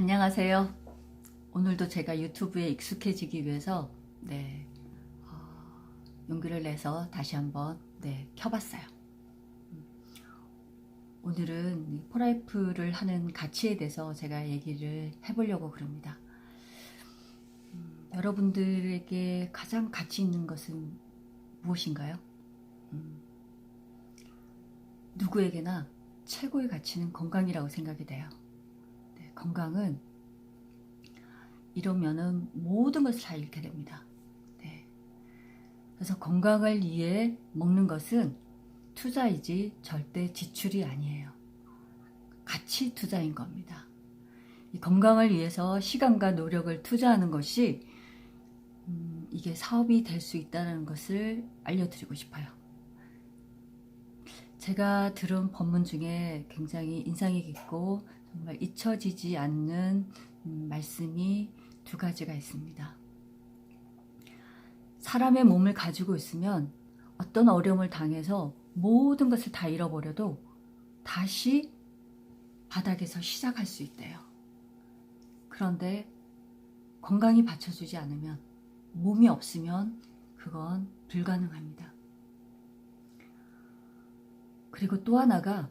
안녕하세요. 오늘도 제가 유튜브에 익숙해지기 위해서 네, 어, 용기를 내서 다시 한번 네, 켜봤어요. 음, 오늘은 이 포라이프를 하는 가치에 대해서 제가 얘기를 해보려고 그럽니다. 음, 여러분들에게 가장 가치 있는 것은 무엇인가요? 음, 누구에게나 최고의 가치는 건강이라고 생각이 돼요. 네, 건강은 이러면은 모든 것을 다 잃게 됩니다. 네. 그래서 건강을 위해 먹는 것은 투자이지 절대 지출이 아니에요. 가치 투자인 겁니다. 이 건강을 위해서 시간과 노력을 투자하는 것이 음, 이게 사업이 될 수 있다는 것을 알려드리고 싶어요. 제가 들은 법문 중에 굉장히 인상이 깊고 정말 잊혀지지 않는 음, 말씀이 두 가지가 있습니다. 사람의 몸을 가지고 있으면 어떤 어려움을 당해서 모든 것을 다 잃어버려도 다시 바닥에서 시작할 수 있대요. 그런데 건강이 받쳐주지 않으면 몸이 없으면 그건 불가능합니다. 그리고 또 하나가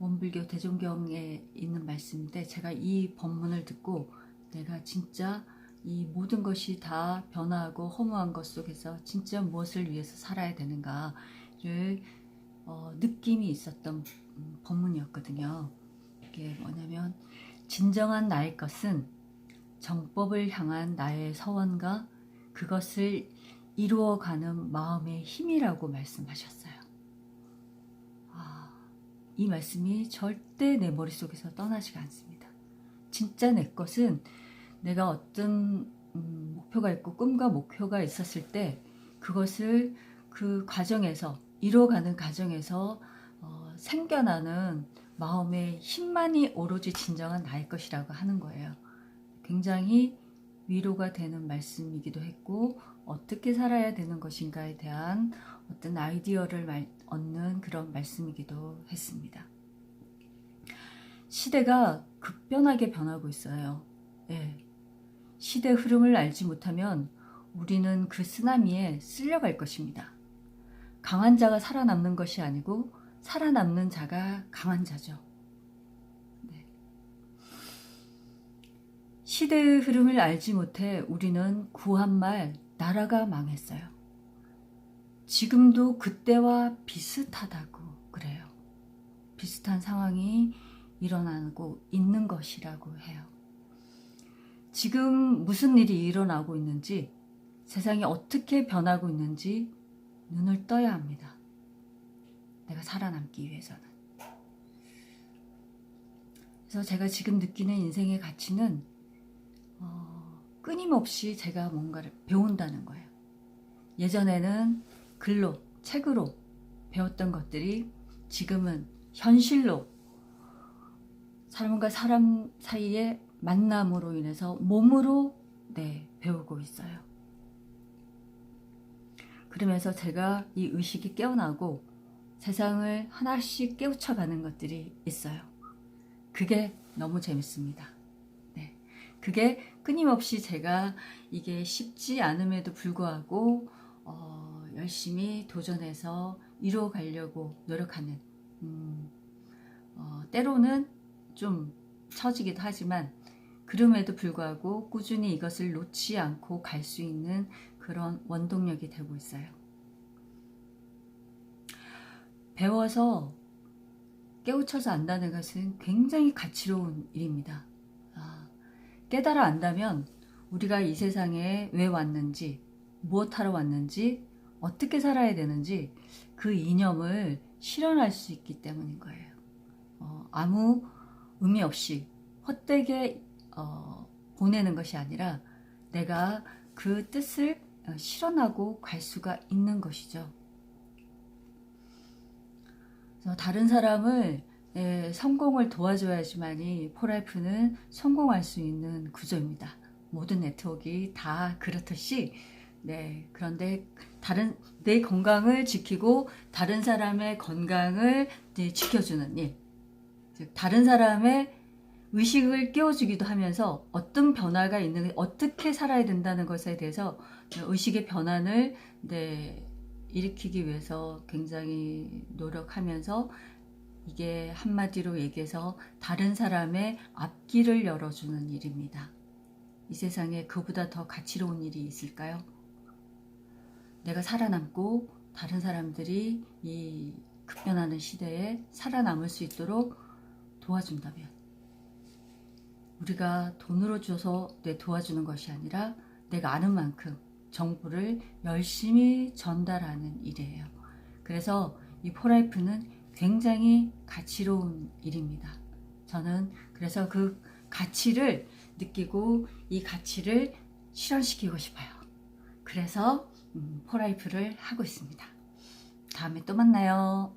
원불교 대종경에 있는 말씀인데 제가 이 법문을 듣고 내가 진짜 이 모든 것이 다 변화하고 허무한 것 속에서 진짜 무엇을 위해서 살아야 되는가를 어, 느낌이 있었던 음, 법문이었거든요. 이게 뭐냐면 진정한 나의 것은 정법을 향한 나의 서원과 그것을 이루어가는 마음의 힘이라고 말씀하셨어요. 아, 이 말씀이 절대 내 머릿속에서 떠나지가 않습니다. 진짜 내 것은 내가 어떤 음, 목표가 있고 꿈과 목표가 있었을 때 그것을 그 과정에서 이루어가는 과정에서 어, 생겨나는 마음의 힘만이 오로지 진정한 나의 것이라고 하는 거예요. 굉장히 위로가 되는 말씀이기도 했고 어떻게 살아야 되는 것인가에 대한 어떤 아이디어를 말, 얻는 그런 말씀이기도 했습니다. 시대가 급변하게 변하고 있어요. 예. 시대 흐름을 알지 못하면 우리는 그 쓰나미에 쓸려갈 것입니다. 강한 자가 살아남는 것이 아니고 살아남는 자가 강한 자죠. 네. 시대의 흐름을 알지 못해 우리는 구한 말 나라가 망했어요. 지금도 그때와 비슷하다고 그래요. 비슷한 상황이 일어나고 있는 것이라고 해요. 지금 무슨 일이 일어나고 있는지, 세상이 어떻게 변하고 있는지 눈을 떠야 합니다. 내가 살아남기 위해서는. 그래서 제가 지금 느끼는 인생의 가치는 어, 끊임없이 제가 뭔가를 배운다는 거예요. 예전에는 글로, 책으로 배웠던 것들이 지금은 현실로 사람과 사람 사이의 만남으로 인해서 몸으로 네, 배우고 있어요. 그러면서 제가 이 의식이 깨어나고 세상을 하나씩 깨우쳐 가는 것들이 있어요. 그게 너무 재밌습니다. 네. 그게 끊임없이 제가 이게 쉽지 않음에도 불구하고 어, 열심히 도전해서 이루어가려고 노력하는 음, 어, 때로는 좀 처지기도 하지만 그럼에도 불구하고 꾸준히 이것을 놓지 않고 갈 수 있는 그런 원동력이 되고 있어요. 배워서 깨우쳐서 안다는 것은 굉장히 가치로운 일입니다. 아, 깨달아 안다면 우리가 이 세상에 왜 왔는지, 무엇하러 왔는지, 어떻게 살아야 되는지 그 이념을 실현할 수 있기 때문인 거예요. 어, 아무 의미 없이 헛되게 어, 보내는 것이 아니라 내가 그 뜻을 어, 실현하고 갈 수가 있는 것이죠. 다른 사람을 예, 성공을 도와줘야지만이 포라이프는 성공할 수 있는 구조입니다. 모든 네트워크가 다 그렇듯이 네 그런데 다른 내 건강을 지키고 다른 사람의 건강을 네, 지켜주는 일 즉 다른 사람의 의식을 깨워주기도 하면서 어떤 변화가 있는 어떻게 살아야 된다는 것에 대해서 의식의 변환을 네, 일으키기 위해서 굉장히 노력하면서 이게 한마디로 얘기해서 다른 사람의 앞길을 열어주는 일입니다. 이 세상에 그보다 더 가치로운 일이 있을까요? 내가 살아남고 다른 사람들이 이 급변하는 시대에 살아남을 수 있도록 도와준다면 우리가 돈으로 줘서 내 도와주는 것이 아니라 내가 아는 만큼 정보를 열심히 전달하는 일이에요. 그래서 이 포라이프는 굉장히 가치로운 일입니다. 저는 그래서 그 가치를 느끼고 이 가치를 실현시키고 싶어요. 그래서 음, 포라이프를 하고 있습니다. 다음에 또 만나요.